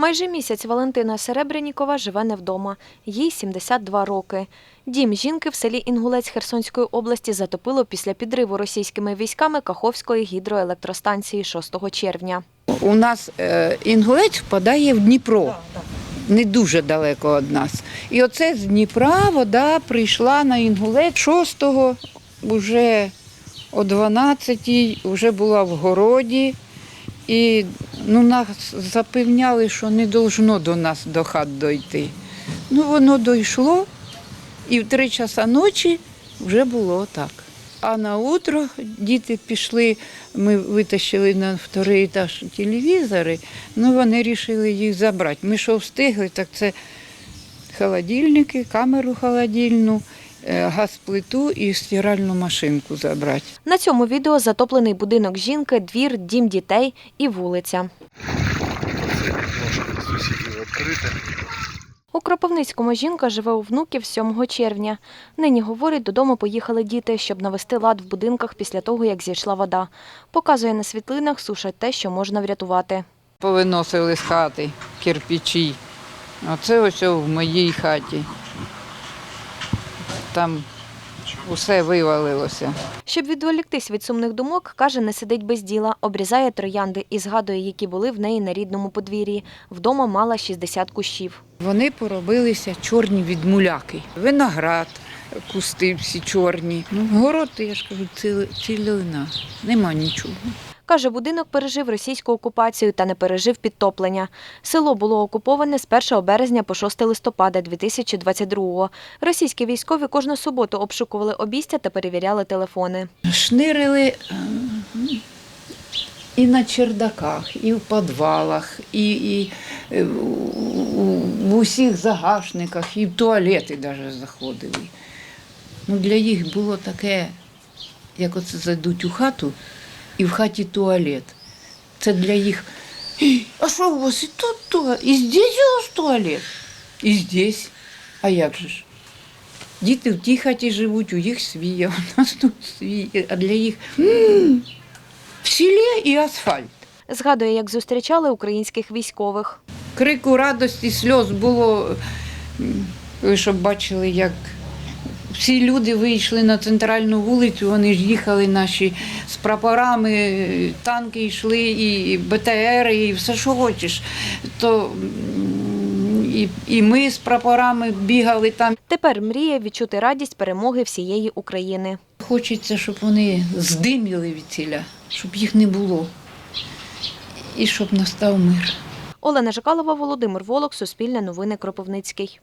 Майже місяць Валентина Серебрянікова живе не вдома. Їй 72 роки. Дім жінки в селі Інгулець Херсонської області затопило після підриву російськими військами Каховської гідроелектростанції 6 червня. У нас е, Інгулець впадає в Дніпро, не дуже далеко від нас. І оце з Дніпра вода прийшла на Інгулець 6-го, вже о 12-й, вже була в городі. І ну, нас запевняли, що не должно до нас до хат дойти. Ну, воно дійшло, і в три часа ночі вже було так. А на утро діти пішли, ми витащили на вторий етаж телевізори, ну вони вирішили їх забрати. Ми що встигли, так це холодильники, камеру холодильну, газплиту і стиральну машинку забрати. На цьому відео затоплений будинок жінки, двір, дім дітей і вулиця. У Кропивницькому жінка живе у внуків 7 червня. Нині, говорить, додому поїхали діти, щоб навести лад в будинках після того, як зійшла вода. Показує на світлинах, сушать те, що можна врятувати. Повиносили з хати кирпичі. Оце ось в моїй хаті. Там усе вивалилося. Щоб відволіктись від сумних думок, каже, не сидить без діла, обрізає троянди і згадує, які були в неї на рідному подвір'ї. Вдома мала 60 кущів. Вони поробилися чорні від муляки. Виноград, кусти всі чорні. Ну, город, я ж кажу, ціли- цілина. Нема нічого. Каже, будинок пережив російську окупацію та не пережив підтоплення. Село було окуповане з 1 березня по 6 листопада 2022-го. Російські військові кожну суботу обшукували обійстя та перевіряли телефони. Шнирили е, і на чердаках, і в підвалах, і, і е, в усіх загашниках, і в туалети навіть заходили. Ну, для їх було таке, як оце зайдуть у хату, і в хаті туалет. Це для їх. А що у вас і тут туалет? І здесь у вас туалет? І здесь. А як же ж? Діти в тій хаті живуть, у їх свій, а у нас тут свій. А для їх в селі і асфальт. Згадує, як зустрічали українських військових. Крику радості, сльоз було. Ви щоб бачили, як всі люди вийшли на центральну вулицю, вони ж їхали наші з прапорами, танки йшли, і БТР, і все, що хочеш. То і, і ми з прапорами бігали там. Тепер мріє відчути радість перемоги всієї України. Хочеться, щоб вони здиміли від ціля, щоб їх не було. І щоб настав мир. Олена Жикалова, Володимир Волок, Суспільне новини Кропивницький.